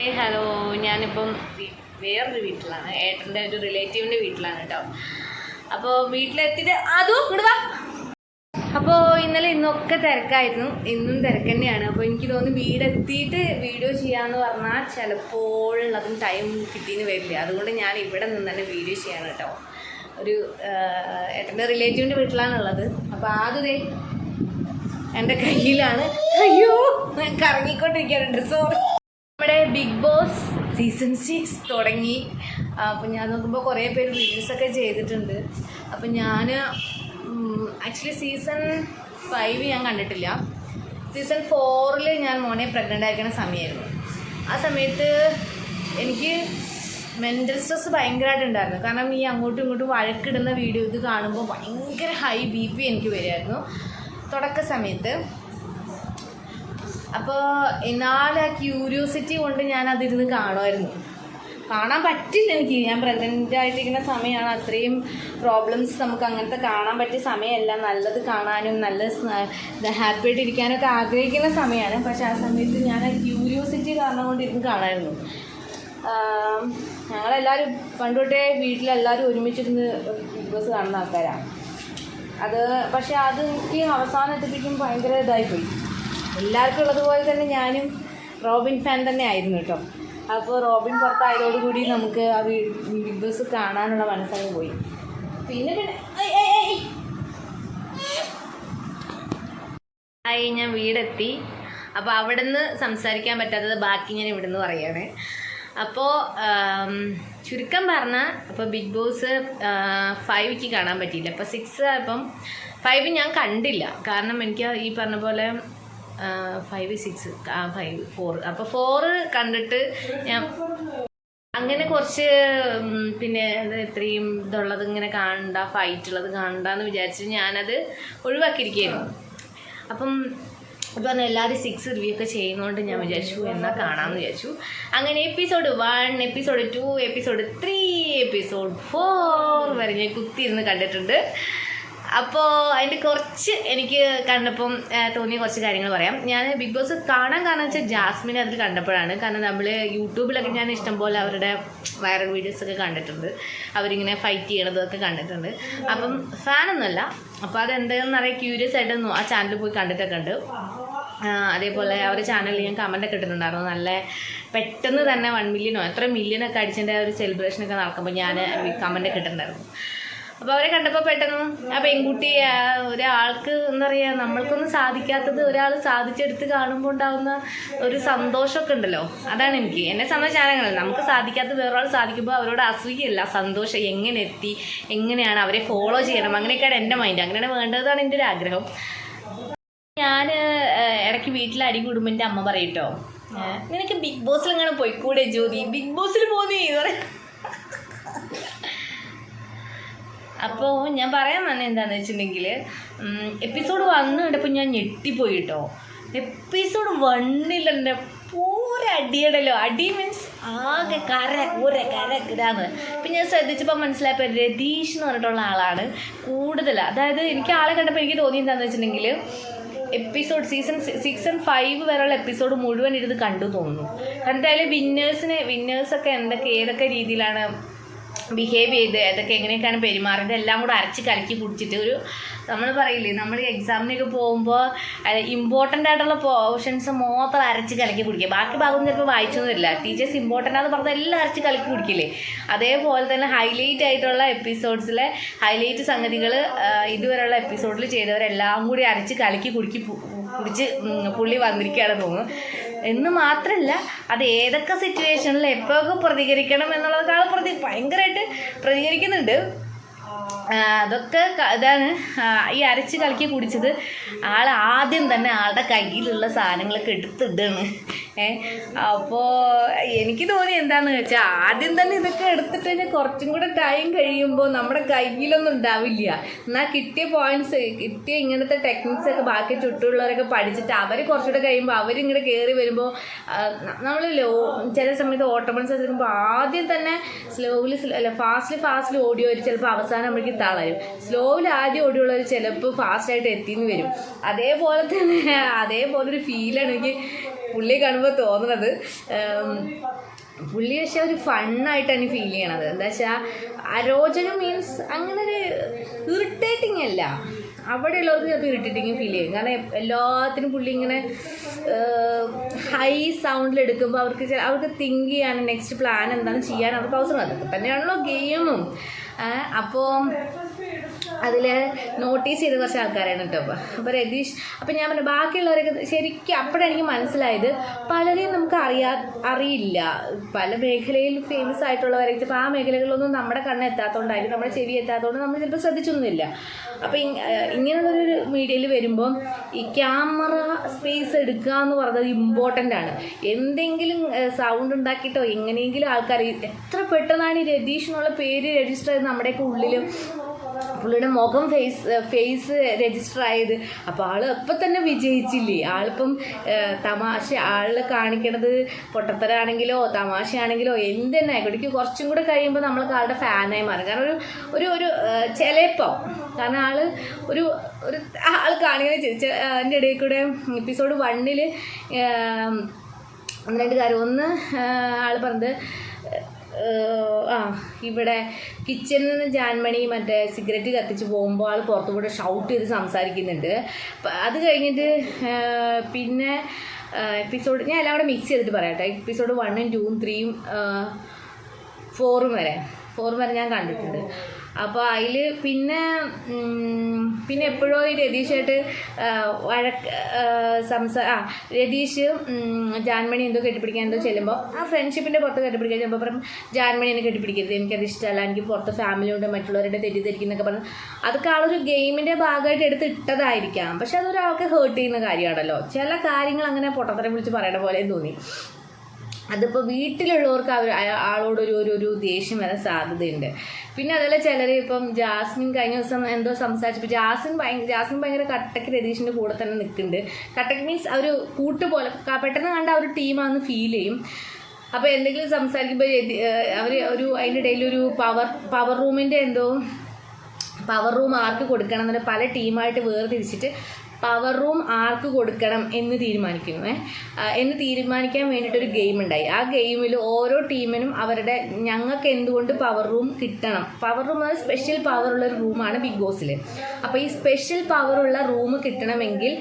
Hello ഞാനിപ്പം വേറൊരു വീട്ടിലാണ്. ഏട്ടന്റെ ഒരു റിലേറ്റീവിന്റെ വീട്ടിലാണ് കേട്ടോ അപ്പോൾ വീട്ടിലെത്തിയിട്ട് അതും ഇടുക അപ്പോൾ ഇന്നലെ ഇന്നൊക്കെ തിരക്കായിരുന്നു. ഇന്നും തിരക്ക് തന്നെയാണ്. അപ്പോൾ എനിക്ക് തോന്നുന്നു വീടെത്തിയിട്ട് വീഡിയോ ചെയ്യാമെന്ന് പറഞ്ഞാൽ ചിലപ്പോൾ അതിന് ടൈം കിട്ടിയെന്ന് വരില്ല. അതുകൊണ്ട് ഞാൻ ഇവിടെ നിന്ന് തന്നെ വീഡിയോ ചെയ്യാണ് കേട്ടോ ഒരു ഏട്ടന്റെ റിലേറ്റീവിന്റെ വീട്ടിലാണുള്ളത്. അപ്പോൾ ആദ്യതേ എന്റെ കയ്യിലാണ്. അയ്യോ കറങ്ങിക്കൊണ്ടിരിക്കുകയാണ്. സോറി നമ്മുടെ ബിഗ് ബോസ് സീസൺ സിക്സ് തുടങ്ങി. അപ്പം ഞാൻ നോക്കുമ്പോൾ കുറേ പേര് റിവ്യൂസൊക്കെ ചെയ്തിട്ടുണ്ട്. അപ്പം ഞാൻ ആക്ച്വലി സീസൺ ഫൈവ് ഞാൻ കണ്ടിട്ടില്ല. സീസൺ ഫോറിൽ ഞാൻ മോനെ പ്രഗ്നന്റ് ആയിരിക്കുന്ന സമയമായിരുന്നു ആ സമയത്ത് എനിക്ക് മെന്റൽ സ്ട്രെസ് ഭയങ്കരമായിട്ടുണ്ടായിരുന്നു കാരണം ഈ അങ്ങോട്ടും ഇങ്ങോട്ടും വഴക്കിടുന്ന വീഡിയോ ഇത് കാണുമ്പോൾ ഭയങ്കര ഹൈ ബി പി എനിക്ക് വരുമായിരുന്നു തുടക്ക സമയത്ത് അപ്പോൾ എന്നാലും ആ ക്യൂരിയോസിറ്റി കൊണ്ട് ഞാൻ അതിരുന്ന് കാണുമായിരുന്നു കാണാൻ പറ്റില്ല എനിക്ക്. ഞാൻ പ്രഗ്നന്റ് ആയിട്ടിരിക്കുന്ന സമയമാണ് അത്രയും പ്രോബ്ലംസ് നമുക്ക് അങ്ങനത്തെ കാണാൻ പറ്റിയ സമയമല്ല നല്ലത് കാണാനും നല്ല ഹാപ്പി ആയിട്ട് ഇരിക്കാനൊക്കെ ആഗ്രഹിക്കുന്ന സമയമാണ് പക്ഷേ ആ സമയത്ത് ഞാൻ ക്യൂരിയോസിറ്റി കാരണം കൊണ്ട് ഇരുന്ന് കാണായിരുന്നു ഞങ്ങളെല്ലാവരും പണ്ട് വീട്ടിലെല്ലാവരും ഒരുമിച്ചിരുന്ന് ബിഗ് ബോസ് കാണുന്ന ആൾക്കാരാണ് അത് പക്ഷേ അത് എനിക്ക് അവസാനം എത്തിപ്പിക്കും ഭയങ്കര ഇതായിപ്പോയി. എല്ലാവർക്കും ഉള്ളതുപോലെ തന്നെ ഞാനും റോബിൻ ഫാൻ തന്നെ ആയിരുന്നു കേട്ടോ. അപ്പോൾ റോബിൻ പുറത്തായതോടുകൂടി നമുക്ക് ആ ബിഗ് ബോസ് കാണാനുള്ള മനസ്സങ്ങ് പോയി. പിന്നെ പിന്നെ. ആയി ഞാൻ വീടെത്തി. അപ്പോൾ അവിടെ നിന്ന് സംസാരിക്കാൻ പറ്റാത്തത് ബാക്കി ഞാൻ ഇവിടെ നിന്ന് പറയുകയാണ് അപ്പോൾ ചുരുക്കം പറഞ്ഞാൽ അപ്പോൾ ബിഗ് ബോസ് ഫൈവ്ക്ക് കാണാൻ പറ്റിയില്ല. അപ്പോൾ സിക്സ് ആയപ്പം ഫൈവ് ഞാൻ കണ്ടില്ല. കാരണം എനിക്ക് ഈ പറഞ്ഞ പോലെ ഫൈവ് സിക്സ് ഫൈവ് ഫോർ അപ്പോൾ ഫോറ് കണ്ടിട്ട് ഞാൻ അങ്ങനെ കുറച്ച് പിന്നെ ഇത് ഇത്രയും ഇതുള്ളത് ഇങ്ങനെ കാണണ്ട ഫൈറ്റ് ഉള്ളത് കാണണ്ട എന്ന് വിചാരിച്ച് ഞാനത് ഒഴിവാക്കിയിരിക്കുകയായിരുന്നു. അപ്പം ഇപ്പം പറഞ്ഞാൽ എല്ലാവരും സിക്സ് റിവ്യൂ ഒക്കെ ചെയ്യുന്നതുകൊണ്ട് ഞാൻ വിചാരിച്ചു എന്നാൽ കാണാമെന്ന് വിചാരിച്ചു. അങ്ങനെ episode one episode two episode three episode four വരെ ഞാൻ കുത്തിയിരുന്ന് കണ്ടിട്ടുണ്ട്. അപ്പോൾ അതിന്റെ കുറച്ച് എനിക്ക് കണ്ടപ്പം തോന്നിയ കുറച്ച് കാര്യങ്ങൾ പറയാം. ഞാൻ ബിഗ് ബോസ് കാണാൻ കാരണം വെച്ചാൽ ജാസ്മിനെ അതിൽ കണ്ടപ്പോഴാണ്. കാരണം നമ്മൾ യൂട്യൂബിലൊക്കെ ഞാൻ ഇഷ്ടംപോലെ അവരുടെ വൈറൽ വീഡിയോസ് ഒക്കെ കണ്ടിട്ടുണ്ട്. അവരിങ്ങനെ ഫൈറ്റ് ചെയ്യണതൊക്കെ കണ്ടിട്ടുണ്ട്. അപ്പം ഫാനൊന്നുമല്ല. അപ്പോൾ അതെന്താണെന്ന് അറിയാൻ ക്യൂരിയസ് ആയിട്ട് ആ ചാനൽ പോയി കണ്ടിട്ടൊക്കെ ഉണ്ട് അതേപോലെ അവരുടെ ചാനലിൽ ഞാൻ കമന്റ് ഒക്കെ ഇട്ടിട്ടുണ്ടായിരുന്നു. നല്ല പെട്ടെന്ന് തന്നെ വൺ മില്യനോ എത്ര മില്യനൊക്കെ അടിച്ചതിന്റെ ഒരു സെലിബ്രേഷനൊക്കെ നടക്കുമ്പോൾ ഞാൻ കമന്റ് ഒക്കെ ഇട്ടിട്ടുണ്ടായിരുന്നു. അപ്പോൾ അവരെ കണ്ടപ്പോൾ പെട്ടെന്ന് ആ പെൺകുട്ടി ഒരാൾക്ക് എന്താ പറയുക നമ്മൾക്കൊന്നും സാധിക്കാത്തത് ഒരാൾ സാധിച്ചെടുത്ത് കാണുമ്പോൾ ഉണ്ടാവുന്ന ഒരു സന്തോഷമൊക്കെ ഉണ്ടല്ലോ. അതാണ് എനിക്ക്. എന്നെ സംബന്ധിച്ച് നമുക്ക് സാധിക്കാത്ത വേറൊരാൾ സാധിക്കുമ്പോൾ അവരോട് അസൂയല്ല സന്തോഷം എങ്ങനെ എത്തി എങ്ങനെയാണ് അവരെ ഫോളോ ചെയ്യണം? അങ്ങനെയൊക്കെയാണ് എന്റെ മൈൻഡ് അങ്ങനെയാണ് വേണ്ടതാണ് എന്റെ ഒരു ആഗ്രഹം. ഞാൻ ഇടയ്ക്ക് വീട്ടിൽ അടി കൂടുമ്പോൾ എന്റെ അമ്മ പറയട്ടോ നിനക്ക് ബിഗ് ബോസിൽ അങ്ങനെ പോയിക്കൂടെ ജ്യോതി? ബിഗ് ബോസിൽ പോന്നേ പറയും. അപ്പോൾ ഞാൻ പറയാൻ വന്ന എന്താണെന്ന് വെച്ചിട്ടുണ്ടെങ്കിൽ എപ്പിസോഡ് വന്നു കണ്ടപ്പോൾ ഞാൻ ഞെട്ടിപ്പോയി കേട്ടോ എപ്പിസോഡ് വണ്ണിലുണ്ട് പൂരെ അടിയടല്ലോ അടി മീൻസ് ആകെ കര കൂര കര കിടാന്ന് അപ്പം ഞാൻ ശ്രദ്ധിച്ചപ്പോൾ മനസ്സിലായപ്പോൾ രതീഷ് എന്ന് പറഞ്ഞിട്ടുള്ള ആളാണ് കൂടുതൽ അതായത് എനിക്ക് ആളെ കണ്ടപ്പോൾ എനിക്ക് തോന്നി എന്താണെന്ന് വെച്ചിട്ടുണ്ടെങ്കിൽ episode season six and five വരെയുള്ള എപ്പിസോഡ് മുഴുവൻ ഇരുന്ന് കണ്ടു തോന്നുന്നു. കണ്ടായാലും അതിൽ വിന്നേഴ്സിനെ വിന്നേഴ്സൊക്കെ എന്തൊക്കെ ഏതൊക്കെ രീതിയിലാണ് ബിഹേവ് ചെയ്ത് അതൊക്കെ എങ്ങനെയൊക്കെയാണ് പെരുമാറിയത് എല്ലാം കൂടെ അരച്ച് കലക്കി കുടിച്ചിട്ട് ഒരു നമ്മൾ പറയില്ലേ നമ്മൾ എക്സാമിനൊക്കെ പോകുമ്പോൾ ഇമ്പോർട്ടന്റ് ആയിട്ടുള്ള പോർഷൻസ് മാത്രം അരച്ച് കലക്കി കുടിക്കുക. ബാക്കി ഭാഗം ചിലപ്പോൾ വായിച്ചൊന്നും വരില്ല. ടീച്ചേഴ്സ് ഇമ്പോർട്ടന്റ് ആണെന്ന് പറഞ്ഞാൽ എല്ലാം അരച്ച് കലക്കി കുടിക്കില്ലേ? അതേപോലെ തന്നെ ഹൈലൈറ്റ് ആയിട്ടുള്ള എപ്പിസോഡ്സിലെ ഹൈലൈറ്റ് സംഗതികൾ ഇതുവരെയുള്ള എപ്പിസോഡിൽ ചെയ്തവരെല്ലാം കൂടി അരച്ച് കലക്കി കുടിക്കി കുടിച്ച് പുള്ളി വന്നിരിക്കുകയാണ് തോന്നുന്നു. എന്ന് മാത്രമല്ല അത് ഏതൊക്കെ സിറ്റുവേഷനിൽ എപ്പോഴൊക്കെ പ്രതികരിക്കണം എന്നുള്ളതൊക്കെ ആൾ പ്രതി ഭയങ്കരമായിട്ട് പ്രതികരിക്കുന്നുണ്ട്. അതൊക്കെ ഇതാണ് ഈ അരച്ച് കലക്കി കുടിച്ചത്. ആൾ ആദ്യം തന്നെ ആളുടെ കയ്യിലുള്ള സാധനങ്ങളൊക്കെ എടുത്തിടാണ്. ഏ അപ്പോൾ എനിക്ക് തോന്നി എന്താന്ന് വെച്ചാൽ ആദ്യം തന്നെ ഇതൊക്കെ എടുത്തിട്ട് കഴിഞ്ഞാൽ കുറച്ചും കൂടെ ടൈം കഴിയുമ്പോൾ നമ്മുടെ കയ്യിലൊന്നും ഉണ്ടാവില്ല. എന്നാൽ കിട്ടിയ പോയിന്റ്സ് കിട്ടിയ ഇങ്ങനത്തെ ടെക്നിക്സ് ഒക്കെ ബാക്കി ചുറ്റുമുള്ളവരൊക്കെ പഠിച്ചിട്ട് അവർ കുറച്ചുകൂടെ കഴിയുമ്പോൾ അവരിങ്ങോട്ട് കയറി വരുമ്പോൾ നമ്മൾ ലോ ചില സമയത്ത് ഓട്ടോമൻസ് എടുക്കുമ്പോൾ ആദ്യം തന്നെ സ്ലോവിൽ അല്ല ഫാസ്റ്റിൽ ഫാസ്റ്റിൽ ഒരു ചിലപ്പോൾ അവസാനം നമ്മൾക്ക് തളരും. സ്ലോവിൽ ആദ്യം ഓടിയുള്ളവർ ചിലപ്പോൾ ഫാസ്റ്റായിട്ട് എത്തിന്ന് വരും. അതേപോലെ തന്നെ അതേപോലെ ഒരു ഫീലാണ് എനിക്ക് പുള്ളിയെ കാണുമ്പോൾ തോന്നുന്നത്. പുള്ളി പക്ഷെ ഒരു ഫണ്ണായിട്ടാണ് ഫീൽ ചെയ്യണത്. എന്താ വെച്ചാൽ അരോചനം മീൻസ് അങ്ങനെ ഒരു ഇറിറ്റേറ്റിംഗ് അല്ല. അവിടെയുള്ളവർക്ക് ചിലപ്പോൾ ഇറിറ്റേറ്റിംഗ് ഫീൽ ചെയ്യും. കാരണം എല്ലാത്തിനും പുള്ളി ഇങ്ങനെ ഹൈ സൗണ്ടിൽ എടുക്കുമ്പോൾ അവർക്ക് അവർക്ക് തിങ്ക് ചെയ്യാൻ നെക്സ്റ്റ് പ്ലാൻ എന്താണ് ചെയ്യാൻ അവർക്ക് അവസരം അതൊക്കെ തന്നെയാണല്ലോ ഗെയിമും. അപ്പോൾ അതിൽ നോട്ടീസ് ചെയ്ത കുറച്ച് ആൾക്കാരാണ് കേട്ടോ അപ്പോൾ അപ്പോൾ രതീഷ് അപ്പോൾ ഞാൻ പറഞ്ഞു ബാക്കിയുള്ളവരൊക്കെ ശരിക്കും അപ്പോഴാണ് എനിക്ക് മനസ്സിലായത് പലരെയും നമുക്ക് അറിയാ അറിയില്ല. പല മേഖലയിൽ ഫേമസ് ആയിട്ടുള്ളവരെ ഇപ്പോൾ ആ മേഖലകളിലൊന്നും നമ്മുടെ കണ്ണ് എത്താത്തതുകൊണ്ടായിരിക്കും നമ്മുടെ ചെവി എത്താത്തതുകൊണ്ട് നമ്മൾ ചിലപ്പോൾ ശ്രദ്ധിച്ചൊന്നുമില്ല. അപ്പോൾ ഇങ്ങനെയുള്ളൊരു മീഡിയയിൽ വരുമ്പം ഈ ക്യാമറ സ്പേസ് എടുക്കുക എന്ന് പറഞ്ഞത് ഇമ്പോർട്ടന്റ് ആണ്. എന്തെങ്കിലും സൗണ്ട് ഉണ്ടാക്കിയിട്ടോ എങ്ങനെയെങ്കിലും ആൾക്കാർ എത്ര പെട്ടെന്നാണ് ഈ രതീഷ് എന്നുള്ള പേര് രജിസ്റ്റർ ചെയ്ത് നമ്മുടെയൊക്കെ ഉള്ളിലും പുള്ളിയുടെ മുഖം ഫേസ് ഫേസ് രജിസ്റ്റർ ആയത്. അപ്പോൾ ആൾ അപ്പം തന്നെ വിജയിച്ചില്ലേ? ആളിപ്പം തമാശ ആളെ കാണിക്കണത് പൊട്ടത്തരാണെങ്കിലോ തമാശയാണെങ്കിലോ എന്ത് തന്നെ ആയിക്കോട്ടെ കുറച്ചും കൂടെ കഴിയുമ്പോൾ നമ്മൾക്ക് ആളുടെ ഫാനായി മാറും. കാരണം ഒരു ഒരു ഒരു ചിലപ്പം കാരണം ആൾ ഒരു ഒരു ആൾ കാണിക്കുന്ന അതിന്റെ ഇടയിൽ കൂടെ എപ്പിസോഡ് വണ്ണിൽ ഒന്ന് രണ്ട് കാര്യം. ഒന്ന് ആൾ പറഞ്ഞത് ആ ഇവിടെ കിച്ചണിൽ നിന്ന് ജാൻമണി മറ്റേ സിഗരറ്റ് കത്തിച്ച് പോകുമ്പോൾ ആൾ പുറത്തു കൂടെ ഷൗട്ട് ചെയ്ത് സംസാരിക്കുന്നുണ്ട്. അത് കഴിഞ്ഞിട്ട് പിന്നെ എപ്പിസോഡ് ഞാൻ എല്ലാം കൂടെ മിക്സ് ചെയ്തിട്ട് പറയാം എപ്പിസോഡ് വണ്ണും ടൂവും ത്രീയും ഫോറും വരെ. ഫോറും വരെ ഞാൻ കണ്ടിട്ടുണ്ട്. അപ്പോൾ അതിൽ പിന്നെ പിന്നെ എപ്പോഴോ ഈ രതീഷായിട്ട് വഴക്ക് സംസാ ആ രതീഷ് ജാൻമണി എന്തോ കെട്ടിപ്പിടിക്കാൻ എന്തോ ചെല്ലുമ്പോൾ ആ ഫ്രണ്ട്ഷിപ്പിന്റെ പുറത്ത് കെട്ടിപ്പിടിക്കാൻ ചെല്ലുമ്പോൾ പറയും ജാൻമണി എന്നെ കെട്ടിപ്പിടിക്കരുത് എനിക്കത് ഇഷ്ടമല്ല എനിക്ക് പുറത്ത് ഫാമിലി ഉണ്ട് മറ്റുള്ളവരുടെ തെറ്റിദ്ധരിക്കുന്നൊക്കെ പറഞ്ഞു. അതൊക്കെ ആളൊരു ഗെയിമിന്റെ ഭാഗമായിട്ട് എടുത്ത് ഇട്ടതായിരിക്കാം. പക്ഷെ അതൊരാൾക്ക് ഹേർട്ട് ചെയ്യുന്ന കാര്യമാണല്ലോ. ചില കാര്യങ്ങൾ അങ്ങനെ പൊട്ടത്തരം വിളിച്ച് പറയണ പോലെ തോന്നി. അതിപ്പോൾ വീട്ടിലുള്ളവർക്ക് അവർ ആളോടൊരു ഒരു ഒരു ദേഷ്യം വരാൻ സാധ്യതയുണ്ട്. പിന്നെ അതുപോലെ ചിലർ ഇപ്പം ജാസ്മിൻ കഴിഞ്ഞ ദിവസം എന്തോ സംസാരിച്ചപ്പോൾ ജാസ്മിൻ ഭയങ്കര ജാസ്മിൻ ഭയങ്കര കട്ടക്ക് രതീഷിന്റെ കൂടെ തന്നെ നിൽക്കുന്നുണ്ട്. കട്ടക്ക് മീൻസ് ഒരു കൂട്ട് പോലെ പെട്ടെന്ന് കണ്ട ഒരു ടീമാണെന്ന് ഫീൽ ചെയ്യും. അപ്പോൾ എന്തെങ്കിലും സംസാരിക്കുമ്പോൾ അവർ ഒരു അതിന്റെ ഇടയിൽ ഒരു പവർ പവർ റൂമിന്റെ എന്തോ പവർ റൂം ആർക്ക് കൊടുക്കണം എന്നിട്ട് പല ടീമായിട്ട് വേർതിരിച്ചിട്ട് പവർ റൂം ആർക്ക് കൊടുക്കണം എന്ന് തീരുമാനിക്കുന്നു. എന്ന് തീരുമാനിക്കാൻ വേണ്ടിയിട്ടൊരു ഗെയിം ഉണ്ടായി. ആ ഗെയിമിൽ ഓരോ ടീമിനും അവരുടെ ഞങ്ങൾക്ക് എന്തുകൊണ്ട് പവർ റൂം കിട്ടണം. പവർ റൂം അത് സ്പെഷ്യൽ പവർ ഉള്ള ഒരു റൂമാണ് ബിഗ് ബോസിൽ അപ്പോൾ ഈ സ്പെഷ്യൽ പവർ ഉള്ള റൂം കിട്ടണമെങ്കിൽ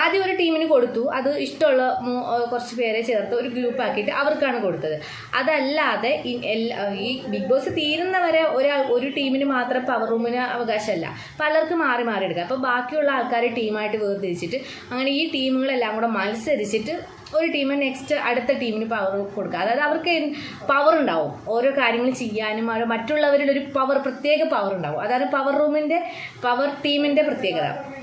ആദ്യം ഒരു ടീമിന് കൊടുത്തു. അത് ഇഷ്ടമുള്ള കുറച്ച് പേരെ ചേർത്ത് ഒരു ഗ്രൂപ്പ് ആക്കിയിട്ട് അവർക്കാണ് കൊടുത്തത്. അതല്ലാതെ ഈ ബിഗ് ബോസ് തീരുന്നവരെ ഒരാൾ ഒരു ടീമിന് മാത്രം പവർ റൂമിന് അവകാശമല്ല. പലർക്കും മാറി മാറി എടുക്കുക അപ്പോൾ ബാക്കിയുള്ള ആൾക്കാർ ടീമായിട്ട് വേർതിരിച്ചിട്ട് അങ്ങനെ ഈ ടീമുകളെല്ലാം കൂടെ മത്സരിച്ചിട്ട് ഒരു ടീം നെക്സ്റ്റ് അടുത്ത ടീമിന് പവർ കൊടുക്കുക. അതായത് അവർക്ക് പവർ ഉണ്ടാവും. ഓരോ കാര്യങ്ങൾ ചെയ്യാനും മറ്റുള്ളവരുടെ ഒരു പവർ പ്രത്യേക പവർ ഉണ്ടാവും. അതാണ് പവർ റൂമിന്റെ പവർ ടീമിന്റെ പ്രത്യേകത.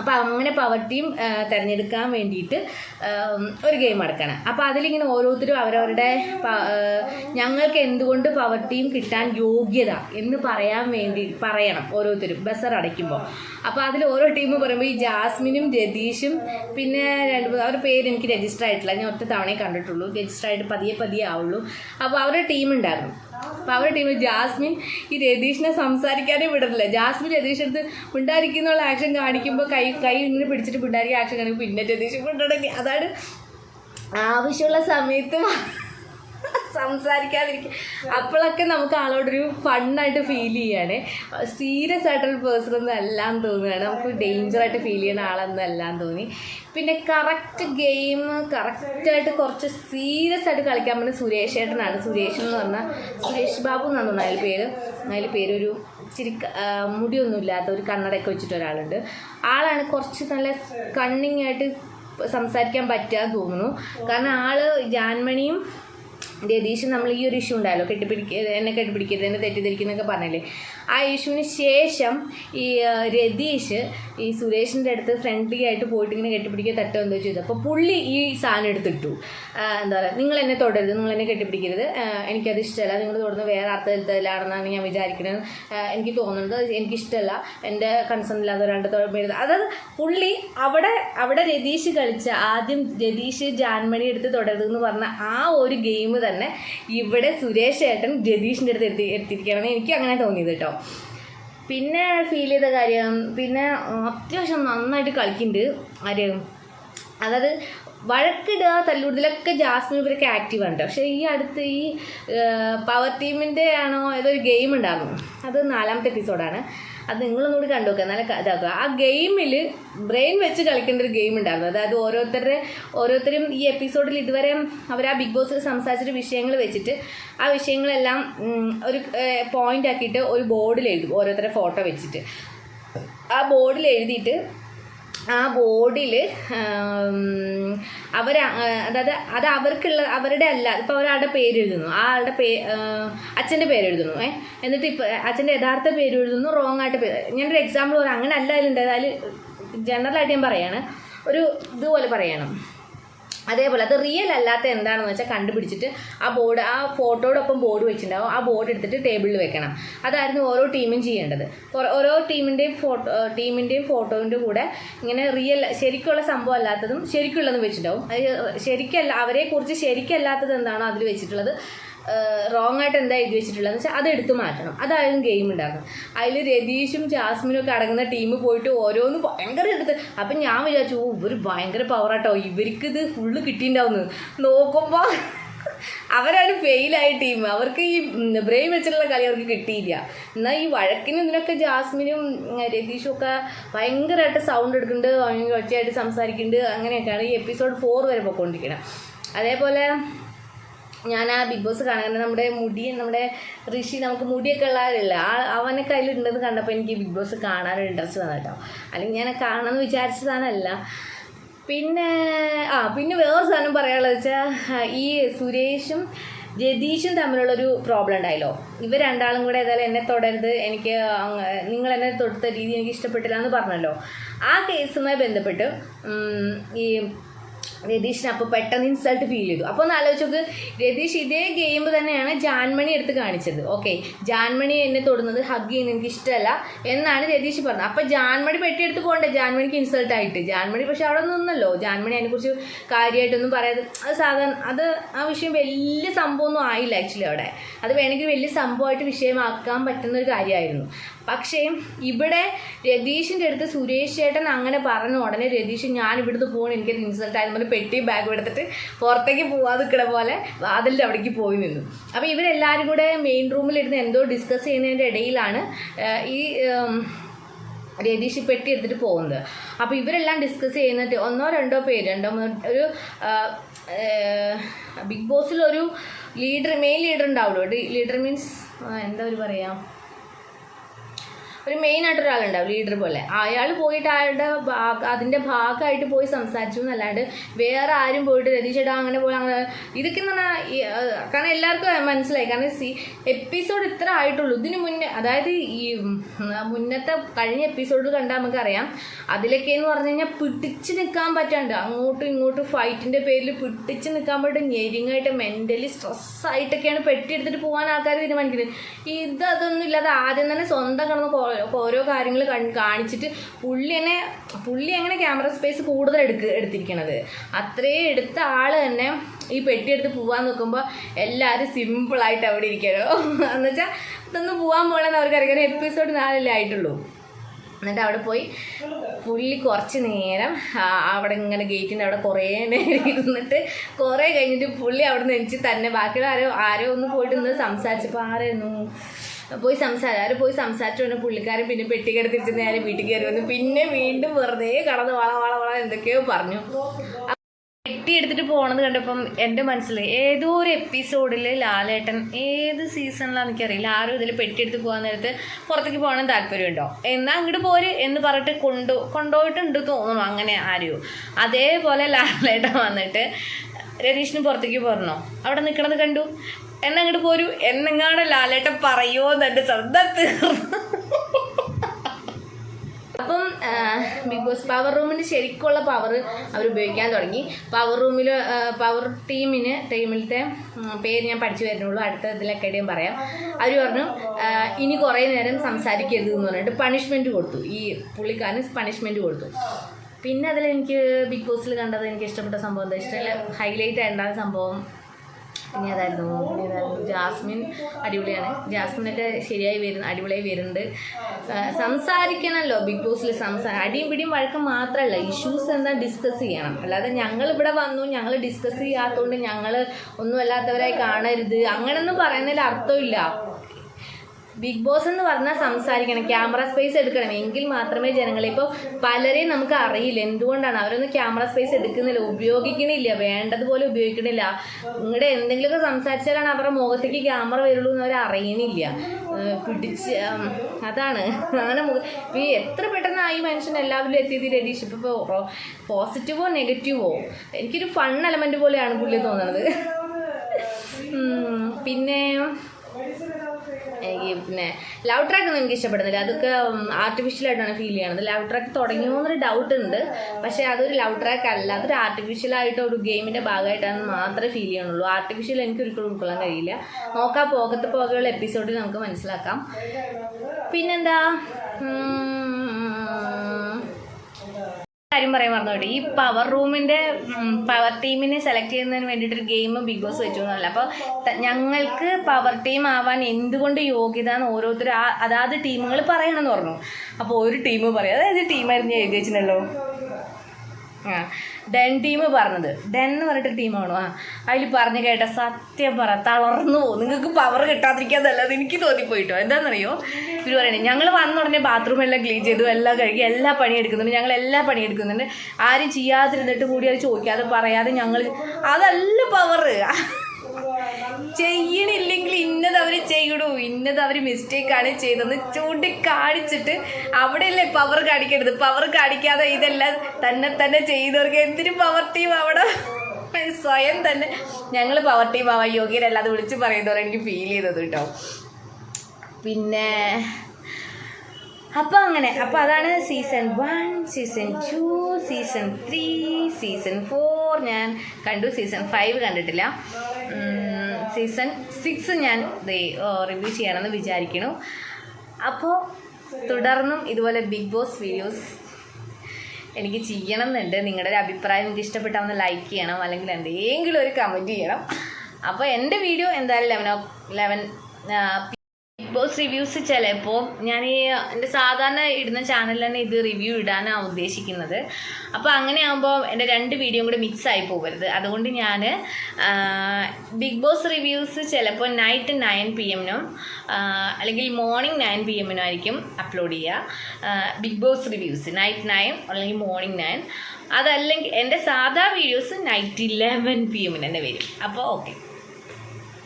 അപ്പോൾ അങ്ങനെ പവർ ടീം തിരഞ്ഞെടുക്കാൻ വേണ്ടിയിട്ട് ഒരു ഗെയിം നടക്കണം. അപ്പോൾ അതിലിങ്ങനെ ഓരോരുത്തരും അവരവരുടെ ഞങ്ങൾക്ക് എന്തുകൊണ്ട് പവർ ടീം കിട്ടാൻ യോഗ്യത എന്ന് പറയാൻ വേണ്ടി പറയണം ഓരോരുത്തരും ബസർ അടയ്ക്കുമ്പോൾ അപ്പോൾ അതിൽ ഓരോ ടീം പറയുമ്പോൾ ഈ ജാസ്മിനും രതീഷും പിന്നെ രണ്ട് അവരുടെ പേര് എനിക്ക് രജിസ്റ്റർ ആയിട്ടില്ല. ഞാൻ ഒറ്റ തവണയെ കണ്ടിട്ടുള്ളൂ. രജിസ്റ്റർ ആയിട്ട് പതിയെ പതിയെ ആവുള്ളൂ. അപ്പോൾ അവരുടെ ടീം ഉണ്ടായിരുന്നു. അപ്പോൾ അവരുടെ ടീമിൽ ജാസ്മിൻ ഈ രതീഷിനെ സംസാരിക്കാനേ വിടുന്നില്ല ജാസ്മിൻ രതീഷ് എടുത്ത് മിണ്ടായിരിക്കുന്നുള്ള ആക്ഷൻ കാണിക്കുമ്പോൾ കൈ കൈ ഇങ്ങനെ പിടിച്ചിട്ട് പിണ്ടാരിക്കുക ആക്ഷൻ കാണിക്കും പിന്നെ രതീഷ് മിണ്ടടങ്ങി അതാണ് ആവശ്യമുള്ള സമയത്ത് സംസാരിക്കാതിരിക്കും അപ്പോഴൊക്കെ നമുക്ക് ആളോടൊരു ഫണ്ണായിട്ട് ഫീൽ ചെയ്യാണ് സീരിയസ് ആയിട്ടുള്ള പേഴ്സൺ ഒന്നും എല്ലാം തോന്നുകയാണ്. നമുക്ക് ഡേഞ്ചർ ആയിട്ട് ഫീൽ ചെയ്യുന്ന ആളെന്നും എല്ലാം തോന്നി. പിന്നെ കറക്റ്റ് ഗെയിം കറക്റ്റായിട്ട് കുറച്ച് സീരിയസ് ആയിട്ട് കളിക്കാൻ പറ്റുന്ന സുരേഷ് ഏട്ടനാണ്. സുരേഷ് എന്ന് പറഞ്ഞാൽ സുരേഷ് ബാബു എന്നാണ് തോന്നുന്നത് അതിൽ പേര്. അതിൽ പേരൊരു ഇച്ചിരി മുടിയൊന്നുമില്ലാത്ത ഒരു കണ്ണടയൊക്കെ വെച്ചിട്ട് ഒരാളുണ്ട്. ആളാണ് കുറച്ച് നല്ല കണ്ണിങ് ആയിട്ട് സംസാരിക്കാൻ പറ്റാന്ന് തോന്നുന്നു. കാരണം ആൾ ജാൻമണിയും രതീഷും നമ്മൾ ഈ ഒരു ഇഷ്യൂ ഉണ്ടായല്ലോ കെട്ടിപ്പിടിക്ക എന്നെ കെട്ടിപ്പിടിക്കരുത് എന്നെ തെറ്റിദ്ധരിക്കുന്നൊക്കെ പറഞ്ഞില്ലേ? ആ ഇഷ്യൂവിന് ശേഷം ഈ രതീഷ് ഈ സുരേഷിന്റെ അടുത്ത് ഫ്രണ്ട്ലി ആയിട്ട് പോയിട്ട് ഇങ്ങനെ കെട്ടിപ്പിടിക്കുക തട്ടോ എന്തോ ചെയ്തു. അപ്പോൾ പുള്ളി ഈ സാധനം എടുത്തിട്ടു. എന്താ പറയുക നിങ്ങൾ എന്നെ തൊടരുത് നിങ്ങൾ എന്നെ കെട്ടിപ്പിടിക്കരുത്. എനിക്കത് ഇഷ്ടമല്ല. നിങ്ങൾ തൊടുന്നത് വേറെ അർത്ഥത്തിലാണെന്നാണ് ഞാൻ വിചാരിക്കുന്നത് എനിക്ക് തോന്നുന്നത് എനിക്കിഷ്ടമല്ല. എന്റെ കൺസേൺ ഇല്ലാതെ ഒരാളുടെ തൊഴരുത് അതായത് പുള്ളി അവിടെ അവിടെ രതീഷ് കളിച്ച ആദ്യം രതീഷ് ജാൻമണി എടുത്ത് തുടരുത് എന്ന് പറഞ്ഞ ആ ഒരു ഗെയിം തന്നെ ഇവിടെ സുരേഷ് ഏട്ടൻ രതീഷിന്റെ അടുത്ത് എത്തി എത്തിയിരിക്കുകയാണെന്ന് എനിക്ക് അങ്ങനെ തോന്നിയത് കേട്ടോ. പിന്നെ ഫീൽ ചെയ്ത കാര്യം പിന്നെ അത്യാവശ്യം നന്നായിട്ട് കളിക്കുന്നുണ്ട് ആര്. അതായത് വഴക്കിടുക തല്ലുകൂടുതലൊക്കെ ജാസ്മിൻ ഇവരൊക്കെ ആക്റ്റീവ് ഉണ്ട് പക്ഷേ ഈ അടുത്ത് ഈ പവർ ടീമിന്റെ ആണോ ഏതൊരു ഗെയിം ഉണ്ടായിരുന്നു. അത് നാലാമത്തെ എപ്പിസോഡാണ് അത് നിങ്ങളൊന്നുകൂടി കണ്ടു നോക്കുക നല്ല ഇതാക്കുക. ആ ഗെയിമിൽ ബ്രെയിൻ വെച്ച് കളിക്കേണ്ട ഒരു ഗെയിം ഉണ്ടായിരുന്നു. അതായത് ഓരോരുത്തരുടെ ഓരോരുത്തരും ഈ എപ്പിസോഡിൽ ഇതുവരെ അവർ ആ ബിഗ് ബോസിൽ സംസാരിച്ചിട്ട് വിഷയങ്ങൾ വെച്ചിട്ട് ആ വിഷയങ്ങളെല്ലാം ഒരു പോയിന്റ് ആക്കിയിട്ട് ഒരു ബോർഡിൽ എഴുതും. ഓരോരുത്തരുടെ ഫോട്ടോ വെച്ചിട്ട്. ആ ബോർഡിൽ എഴുതിയിട്ട് ആ ബോർഡിൽ അവർ അതായത് അത് അവർക്കുള്ള അവരുടെ അല്ല ഇപ്പോൾ ഒരാളുടെ പേര് എഴുതുന്നു. ആ ആളുടെ പേ അച്ഛന്റെ പേര് എഴുതുന്നു ഏ? എന്നിട്ട് ഇപ്പോൾ അച്ഛന്റെ യഥാർത്ഥ പേര് എഴുതുന്നു റോങ് ആയിട്ട് പേര് ഞാനൊരു എക്സാമ്പിൾ പറയാം. അങ്ങനെ അല്ല അതിലുണ്ട് അതിൽ ജനറലായിട്ട് ഞാൻ പറയാണ്. ഒരു ഇതുപോലെ പറയണം. അതേപോലെ അത് റിയൽ അല്ലാത്ത എന്താണെന്ന് വെച്ചാൽ കണ്ടുപിടിച്ചിട്ട് ആ ബോർഡ് ആ ഫോട്ടോടൊപ്പം ബോർഡ് വെച്ചിട്ടുണ്ടാവും. ആ ബോർഡ് എടുത്തിട്ട് ടേബിളിൽ വെക്കണം. അതായിരുന്നു ഓരോ ടീമും ചെയ്യേണ്ടത്. ഓരോ ടീമിന്റെയും ഫോട്ടോ ടീമിന്റെയും ഫോട്ടോന്റെ കൂടെ ഇങ്ങനെ റിയൽ ശരിക്കുള്ള സംഭവം അല്ലാത്തതും ശരിക്കുള്ളതും വെച്ചിട്ടുണ്ടാവും. അത് ശരിക്കല്ല അവരെക്കുറിച്ച് ശരിക്കല്ലാത്തത് എന്താണോ അതിൽ വെച്ചിട്ടുള്ളത്. റോങ് ആയിട്ട് എന്താ എഴുതി വെച്ചിട്ടുള്ളത് എന്ന് വെച്ചാൽ അത് എടുത്തു മാറ്റണം. അതായിരുന്നു ഗെയിം ഉണ്ടാക്കണം. അതിൽ രതീഷും ജാസ്മിനും ഒക്കെ അടങ്ങുന്ന ടീം പോയിട്ട് ഓരോന്ന് ഭയങ്കര എടുത്ത്. അപ്പം ഞാൻ വിചാരിച്ചു ഓ ഇവർ ഭയങ്കര പവറാട്ടോ ഇവർക്ക് ഇത് ഫുള്ള് കിട്ടിയിട്ടുണ്ടാവുന്നത് നോക്കുമ്പോൾ അവരാണ് ഫെയിലായ ടീം അവർക്ക് ഈ ബ്രെയിൻ വെച്ചിട്ടുള്ള കളി അവർക്ക് കിട്ടിയില്ല. എന്നാൽ ഈ വഴക്കിനും ഇതിനൊക്കെ ജാസ്മിനും രതീഷും ഒക്കെ ഭയങ്കരമായിട്ട് സൗണ്ട് എടുക്കുന്നുണ്ട്. ഭയങ്കര ഒച്ചയായിട്ട് സംസാരിക്കുന്നുണ്ട്. അങ്ങനെയൊക്കെയാണ് ഈ എപ്പിസോഡ് ഫോർ വരെ പോയിക്കൊണ്ടിരിക്കുന്നത് അതേപോലെ ഞാൻ ആ ബിഗ് ബോസ് കാണാൻ നമ്മുടെ മുടി നമ്മുടെ ഋഷി നമുക്ക് മുടിയൊക്കെ ഉള്ളവരില്ല ആ അവനെ കയ്യിലുണ്ടെന്ന് കണ്ടപ്പോൾ എനിക്ക് ബിഗ് ബോസ് കാണാനൊരു ഇൻട്രസ്റ്റ് വന്നു കേട്ടോ അല്ലെങ്കിൽ ഞാൻ കാണണമെന്ന് വിചാരിച്ചതാണല്ല. പിന്നെ ആ പിന്നെ വേറെ സാധനം പറയാനുള്ളത് വെച്ചാൽ ഈ സുരേഷും രതീഷും തമ്മിലുള്ളൊരു പ്രോബ്ലം ഉണ്ടായല്ലോ. ഇവർ രണ്ടാളും കൂടെ ഏതായാലും എന്നെ തൊടരുത്. എനിക്ക് നിങ്ങൾ എന്നെ തൊടുത്ത രീതി എനിക്ക് ഇഷ്ടപ്പെട്ടില്ല എന്ന് പറഞ്ഞല്ലോ. ആ കേസുമായി ബന്ധപ്പെട്ട് ഈ രതീഷിന് അപ്പോൾ പെട്ടെന്ന് ഇൻസൾട്ട് ഫീൽ ചെയ്തു. അപ്പോൾ ഒന്ന് ആലോചിച്ച് നോക്ക്. രതീഷ് ഇതേ ഗെയിം തന്നെയാണ് ജാൻമണി എടുത്ത് കാണിച്ചത്. ഓക്കെ ജാൻമണി എന്നെ തൊടുന്നത് ഹഗ് ചെയ്യുന്നത് എനിക്ക് ഇഷ്ടമല്ല എന്നാണ് രതീഷ് പറഞ്ഞത്. അപ്പോൾ ജാൻമണി പെട്ടിയെടുത്ത് പോകണ്ടേ? ജാൻമണിക്ക് ഇൻസൾട്ട് ആയിട്ട്. ജാൻമണി പക്ഷെ അവിടെ നിന്നല്ലോ. ജാൻമണി അതിനെക്കുറിച്ച് കാര്യമായിട്ടൊന്നും പറയാതെ അത് സാധാരണ അത് ആ വിഷയം വലിയ സംഭവമൊന്നും ആയില്ല ആക്ച്വലി അവിടെ. അത് വേണമെങ്കിൽ വലിയ സംഭവമായിട്ട് വിഷയമാക്കാൻ പറ്റുന്ന ഒരു കാര്യമായിരുന്നു. പക്ഷേ ഇവിടെ രതീഷിന്റെ അടുത്ത് സുരേഷ് ചേട്ടൻ അങ്ങനെ പറഞ്ഞ ഉടനെ രതീഷ് ഞാൻ ഇവിടുന്ന് പോകണം എനിക്കത് ഇൻസൾട്ട് ആയതുപോലെ പെട്ടി ബാഗ് എടുത്തിട്ട് പുറത്തേക്ക് പോവാതെ നിൽക്കണ പോലെ വാതിലിന്റെ അവിടേക്ക് പോയി നിന്നു. അപ്പോൾ ഇവരെല്ലാവരും കൂടെ മെയിൻ റൂമിലിരുന്ന് എന്തോ ഡിസ്കസ് ചെയ്യുന്നതിന്റെ ഇടയിലാണ് ഈ രതീഷ് പെട്ടി എടുത്തിട്ട് പോകുന്നത്. അപ്പോൾ ഇവരെല്ലാം ഡിസ്കസ് ചെയ്യുന്നിട്ട് ഒന്നോ രണ്ടോ പേര് രണ്ടോ ഒരു ബിഗ് ബോസിൽ ഒരു ലീഡർ മെയിൻ ലീഡർ ഉണ്ടാവുള്ളൂ. ലീഡർ മീൻസ് എന്താ ഒരു പറയാം? ഒരു മെയിൻ ആയിട്ട് ഒരാളുണ്ടാവും ലീഡർ പോലെ. അയാൾ പോയിട്ട് അയാളുടെ അതിന്റെ ഭാഗമായിട്ട് പോയി സംസാരിച്ചു എന്നല്ലാണ്ട് വേറെ ആരും പോയിട്ട് രതീഷേടാ അങ്ങനെ പോയി അങ്ങനെ ഇതൊക്കെ എന്ന് പറഞ്ഞാൽ കാരണം എല്ലാവർക്കും മനസ്സിലായി. കാരണം സി എപ്പിസോഡ് ഇത്ര ആയിട്ടുള്ളൂ. ഇതിന് മുന്നേ അതായത് ഈ മുന്നത്തെ കഴിഞ്ഞ എപ്പിസോഡിൽ കണ്ടാൽ നമുക്കറിയാം. അതിലൊക്കെ എന്ന് പറഞ്ഞു കഴിഞ്ഞാൽ പിടിച്ച് നിൽക്കാൻ പറ്റാണ്ട് അങ്ങോട്ടും ഇങ്ങോട്ടും ഫൈറ്റിന്റെ പേരിൽ പിടിച്ച് നിൽക്കാൻ പറ്റും ഞെരിങ്ങായിട്ട് മെന്റലി സ്ട്രെസ്സായിട്ടൊക്കെയാണ് പെട്ടിയെടുത്തിട്ട് പോകാൻ ആൾക്കാർ തീരുമാനിക്കുന്നത്. ഇത് അതൊന്നും ഇല്ലാതെ ആദ്യം തന്നെ സ്വന്തം കിടന്ന് ഓരോ കാര്യങ്ങൾ കാണിച്ചിട്ട് പുള്ളി തന്നെ പുള്ളി അങ്ങനെ ക്യാമറ സ്പേസ് കൂടുതൽ എടുക്ക എടുത്തിരിക്കണത്. അത്രയും എടുത്ത ആൾ തന്നെ ഈ പെട്ടി എടുത്ത് പോവാൻ നോക്കുമ്പോൾ എല്ലാവരും സിമ്പിളായിട്ട് അവിടെ ഇരിക്കണോ? എന്ന് വെച്ചാൽ ഇതൊന്നും പോകാൻ പോകണമെന്ന് അവർക്കറിയാം എപ്പിസോഡ് നാലല്ലേ ആയിട്ടുള്ളൂ. എന്നിട്ട് അവിടെ പോയി പുള്ളി കുറച്ച് നേരം അവിടെ ഇങ്ങനെ ഗേറ്റിന്റെ അവിടെ കുറേ നേരം ഇരുന്നിട്ട് കുറേ കഴിഞ്ഞിട്ട് പുള്ളി അവിടെ നിന്ന് എനിക്ക് തന്നെ ബാക്കിയുള്ള ആരോ ആരോ ഒന്ന് പോയിട്ട് നിന്ന് സംസാരിച്ചപ്പോൾ ആരായിരുന്നു? പോയി സംസാരം. ആരും പോയി സംസാരിച്ചു കൊണ്ട് പുള്ളിക്കാരൻ പിന്നെ പെട്ടി തിരിച്ച് നേരെ വീട്ടിൽ കയറി വന്നു. പിന്നെ വീണ്ടും വെറുതെ കടന്ന് വള വള വള എന്തൊക്കെയോ പറഞ്ഞു. പെട്ടി എടുത്തിട്ട് പോണത് കണ്ടപ്പം എന്റെ മനസ്സിൽ ഏതോ ഒരു എപ്പിസോഡിൽ ലാലേട്ടൻ ഏത് സീസണിലാണെന്ന് എനിക്കറിയില്ല. ആരും ഇതിൽ പെട്ടി എടുത്ത് പോകാൻ നേരത്ത് പുറത്തേക്ക് പോകണം താല്പര്യമുണ്ടോ? എന്നാൽ അങ്ങോട്ട് പോര് എന്ന് പറഞ്ഞിട്ട് കൊണ്ടു കൊണ്ടുപോയിട്ടുണ്ട് തോന്നുന്നു അങ്ങനെ ആരെയോ. അതേപോലെ ലാലേട്ടൻ വന്നിട്ട് രതീഷിന് പുറത്തേക്ക് പോരണോ? അവിടെ നിൽക്കണത് കണ്ടു. എന്നാ അങ്ങോട്ട് പോരൂ. എന്നെങ്ങാണ് ലാലേട്ടൻ പറയുമോ എന്ന് ശ്രദ്ധ തീർന്നു. അപ്പം ബിഗ് ബോസ് പവർ റൂമിന് ശരിക്കുള്ള പവർ അവർ ഉപയോഗിക്കാൻ തുടങ്ങി. പവർ റൂമിൽ പവർ ടീമിന് ടീമിലത്തെ പേര് ഞാൻ പഠിച്ചു വരുന്നുള്ളൂ. അടുത്ത ഇതിലൊക്കെ ഇടയും പറയാം. അവർ പറഞ്ഞു ഇനി കുറേ നേരം സംസാരിക്കരുത് എന്ന് പറഞ്ഞിട്ട് പണിഷ്മെന്റ് കൊടുത്തു. ഈ പുള്ളിക്കാരന് പണിഷ്മെന്റ് കൊടുത്തു. പിന്നെ അതിൽ എനിക്ക് ബിഗ് ബോസിൽ കണ്ടത് എനിക്ക് ഇഷ്ടപ്പെട്ട സംഭവം എന്താ? ഇഷ്ടമല്ല ഹൈലൈറ്റ് ആയിട്ടുണ്ടായ സംഭവം പിന്നെ അതായിരുന്നു. ഏതായിരുന്നു ജാസ്മിൻ അടിപൊളിയാണ്. ജാസ്മിനൊക്കെ ശരിയായി വരുന്നു അടിപൊളിയായി വരുന്നുണ്ട്. സംസാരിക്കണമല്ലോ ബിഗ് ബോസിൽ സംസാ അടിയും പിടിയും വഴക്കം മാത്രമല്ല ഇഷ്യൂസ് എന്താ ഡിസ്കസ് ചെയ്യണം. അല്ലാതെ ഞങ്ങൾ ഇവിടെ വന്നു ഞങ്ങൾ ഡിസ്കസ് ചെയ്യാത്തതുകൊണ്ട് ഞങ്ങൾ ഒന്നും അല്ലാത്തവരായി കാണരുത്. അങ്ങനെയൊന്നും പറയുന്നതിൽ അർത്ഥമില്ല. ബിഗ് ബോസ് എന്ന് പറഞ്ഞാൽ സംസാരിക്കണം. ക്യാമറ സ്പേസ് എടുക്കണം. എങ്കിൽ മാത്രമേ ജനങ്ങളെ ഇപ്പോൾ പലരെയും നമുക്ക് അറിയില്ല. എന്തുകൊണ്ടാണ് അവരൊന്നും ക്യാമറ സ്പേസ് എടുക്കുന്നില്ല ഉപയോഗിക്കണില്ല വേണ്ടതുപോലെ ഉപയോഗിക്കണില്ല. നിങ്ങളുടെ എന്തെങ്കിലുമൊക്കെ സംസാരിച്ചാലാണ് അവരുടെ മുഖത്തേക്ക് ക്യാമറ വരുള്ളൂ എന്ന് അവർ അറിയണില്ല. പിടിച്ച് അതാണ്. അങ്ങനെ ഈ എത്ര പെട്ടെന്ന് മനുഷ്യൻ എല്ലാവരും എത്തിയത് രതീഷ്? ഇപ്പോൾ പോസിറ്റീവോ നെഗറ്റീവോ എനിക്കൊരു ഫൺ എലമെന്റ് പോലെയാണ് പുള്ളി തോന്നുന്നത് പിന്നെ പിന്നെ ലവ് ട്രാക്ക് ഒന്നും എനിക്ക് ഇഷ്ടപ്പെടുന്നില്ല. അതൊക്കെ ആർട്ടിഫിഷ്യലായിട്ടാണ് ഫീൽ ചെയ്യണത്. ലവ് ട്രാക്ക് തുടങ്ങിയോ എന്നൊരു ഡൗട്ട് ഉണ്ട്. പക്ഷേ അതൊരു ലവ് ട്രാക്ക് അല്ല. അതൊരു ആർട്ടിഫിഷ്യലായിട്ട് ഒരു ഗെയിമിന്റെ ഭാഗമായിട്ടാണ് മാത്രമേ ഫീൽ ചെയ്യണുള്ളൂ. ആർട്ടിഫിഷ്യൽ എനിക്ക് ഒരിക്കലും ഉൾക്കൊള്ളാൻ കഴിയില്ല. നോക്കാം പോകത്തെ പോകെയുള്ള എപ്പിസോഡിൽ നമുക്ക് മനസ്സിലാക്കാം. പിന്നെന്താ കാര്യം പറയാൻ മറന്നുപോയി. ഈ പവർ റൂമിന്റെ പവർ ടീമിനെ സെലക്ട് ചെയ്യുന്നതിന് വേണ്ടിയിട്ടൊരു ഗെയിം ബിഗ് ബോസ് വെച്ചു എന്നല്ല. അപ്പോൾ ഞങ്ങൾക്ക് പവർ ടീം ആവാൻ എന്തുകൊണ്ട് യോഗ്യത എന്ന് ഓരോരുത്തരും അതാത് ടീമുകൾ പറയണമെന്ന് പറഞ്ഞു. അപ്പോൾ ഒരു ടീം പറയും. അതായത് ടീമായിരുന്നു എഴുതി വെച്ചിട്ടുണ്ടല്ലോ ആ ഡെൻ ടീം പറഞ്ഞത്. ഡെൻ എന്ന് പറഞ്ഞിട്ട് ടീമാണോ ആ അതിൽ പറഞ്ഞു കേട്ട സത്യം പറ തളർന്നു പോകും. നിങ്ങൾക്ക് പവർ കിട്ടാതിരിക്കാന്നല്ലാതെ എനിക്ക് തോന്നിപ്പോയിട്ടോ. എന്താണെന്നറിയോ? ഇവർ പറയണേ ഞങ്ങൾ വന്ന ഉടനെ ബാത്റൂം എല്ലാം ക്ലീൻ ചെയ്തു എല്ലാം കഴുകി എല്ലാ പണിയെടുക്കുന്നുണ്ട്. ഞങ്ങൾ എല്ലാ പണിയെടുക്കുന്നുണ്ട്. ആരും ചെയ്യാതിരുന്നിട്ട് കൂടി അത് ചോദിക്കാതെ പറയാതെ ഞങ്ങൾ അതല്ല പവർ ചെയ്യണില്ലെങ്കിൽ ഇന്നത് അവർ ചെയ്യണു ഇന്നത് അവർ മിസ്റ്റേക്കാണ് ചെയ്തതെന്ന് ചൂണ്ടിക്കാണിച്ചിട്ട് അവിടെയല്ലേ പവർ കാണിക്കരുത് പവർ കാണിക്കാതെ ഇതെല്ലാം തന്നെ തന്നെ ചെയ്തവർക്ക് എന്തിനും പവർ ടീം അവിടെ? സ്വയം തന്നെ. ഞങ്ങൾ പവർ ടീം ആവാൻ യോഗ്യരല്ല അത് വിളിച്ച് പറയുന്നവരെ എനിക്ക് ഫീൽ ചെയ്തത് കേട്ടോ പിന്നെ അപ്പോൾ അങ്ങനെ അപ്പോൾ അതാണ് season one season two season three season four ഞാൻ കണ്ടു. സീസൺ ഫൈവ് കണ്ടിട്ടില്ല. സീസൺ സിക്സ് ഞാൻ റിവ്യൂ ചെയ്യണമെന്ന് വിചാരിക്കുന്നു അപ്പോൾ തുടർന്നും ഇതുപോലെ ബിഗ് ബോസ് വീഡിയോസ് എനിക്ക് ചെയ്യണം എന്നുണ്ട് നിങ്ങളുടെ ഒരു അഭിപ്രായം എനിക്ക് ഇഷ്ടപ്പെട്ടാൽ ഒന്ന് ലൈക്ക് ചെയ്യണം. അല്ലെങ്കിൽ എന്തെങ്കിലും ഒരു കമന്റ് ചെയ്യണം. അപ്പോൾ എന്റെ വീഡിയോ എന്തായാലും ലെവൻ ലെവൻ ബോസ് റിവ്യൂസ് ചിലപ്പോൾ ഞാൻ ഈ എന്റെ സാധാരണ ഇടുന്ന തന്നെ ഇത് റിവ്യൂ ഇടാനാണ് ഉദ്ദേശിക്കുന്നത്. അപ്പോൾ അങ്ങനെ ആകുമ്പോൾ എന്റെ രണ്ട് വീഡിയോയും കൂടെ മിക്സ് ആയി പോകരുത്. അതുകൊണ്ട് ഞാൻ ബിഗ് ബോസ് റിവ്യൂസ് ചിലപ്പോൾ നൈറ്റ് നയൻ പി എമ്മിനും അല്ലെങ്കിൽ മോർണിംഗ് നയൻ പി എമ്മിനും ആയിരിക്കും അപ്ലോഡ് ചെയ്യുക. Bigg Boss reviews night nine അല്ലെങ്കിൽ മോർണിംഗ് നയൻ അതല്ലെങ്കിൽ എന്റെ സാധാ വീഡിയോസ് നൈറ്റ് ഇലവൻ പി എമ്മിന് തന്നെ വരും. അപ്പോൾ ഓക്കെ